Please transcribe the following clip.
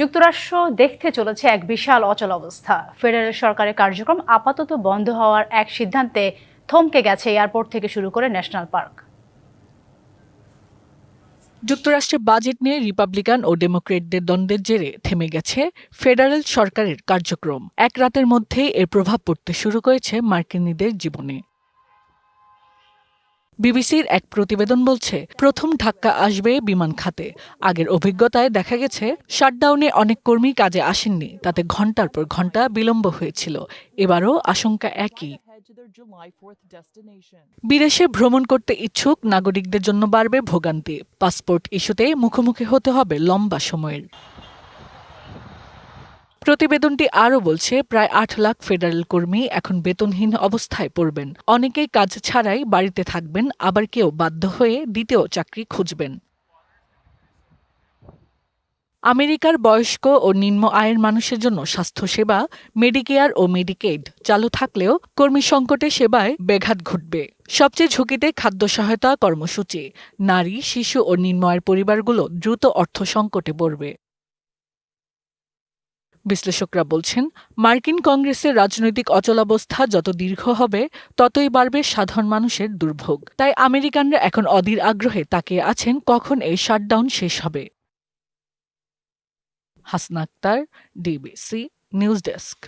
যুক্তরাষ্ট্র দেখতে চলেছে এক বিশাল অচল অবস্থা। ফেডারেল সরকারের কার্যক্রম আপাতত বন্ধ হওয়ার এক সিদ্ধান্তে থমকে গেছে এয়ারপোর্ট থেকে শুরু করে ন্যাশনাল পার্ক। যুক্তরাষ্ট্রের বাজেট নিয়ে রিপাবলিকান ও ডেমোক্রেটদের দ্বন্দ্বের জেরে থেমে গেছে ফেডারেল সরকারের কার্যক্রম। এক রাতের মধ্যেই এর প্রভাব পড়তে শুরু করেছে মার্কিনীদের জীবনে। বিবিসির এক প্রতিবেদন বলছে, প্রথম ধাক্কা আসবে বিমান খাতে। আগের অভিজ্ঞতায় দেখা গেছে, শাটডাউনে অনেক কর্মী কাজে আসেননি, তাতে ঘণ্টার পর ঘণ্টা বিলম্ব হয়েছিল। এবারও আশঙ্কা একই। বিদেশে ভ্রমণ করতে ইচ্ছুক নাগরিকদের জন্য বাড়বে ভোগান্তি। পাসপোর্ট ইস্যুতে মুখোমুখি হতে হবে লম্বা সময়ের। প্রতিবেদনটি আরও বলছে, প্রায় আট লাখ ফেডারেল কর্মী এখন বেতনহীন অবস্থায় পড়বেন। অনেকেই কাজ ছাড়াই বাড়িতে থাকবেন, আবার কেউ বাধ্য হয়ে দ্বিতীয় চাকরি খুঁজবেন। আমেরিকার বয়স্ক ও নিম্ন আয়ের মানুষের জন্য স্বাস্থ্যসেবা মেডিকেয়ার ও মেডিকেড চালু থাকলেও কর্মী সংকটে সেবায় ব্যাঘাত ঘটবে। সবচেয়ে ঝুঁকিতে খাদ্য সহায়তা কর্মসূচি। নারী, শিশু ও নিম্ন আয়ের পরিবারগুলো দ্রুত অর্থ সংকটে পড়বে। বিশ্লেষকরা বলছেন, মার্কিন কংগ্রেসের রাজনৈতিক অচলাবস্থা যত দীর্ঘ হবে, ততই বাড়বে সাধারণ মানুষের দুর্ভোগ। তাই আমেরিকানরা এখন অধীর আগ্রহে তাকিয়ে আছেন কখন এই শাটডাউন শেষ হবে। Hasna Akter, DBC news desk.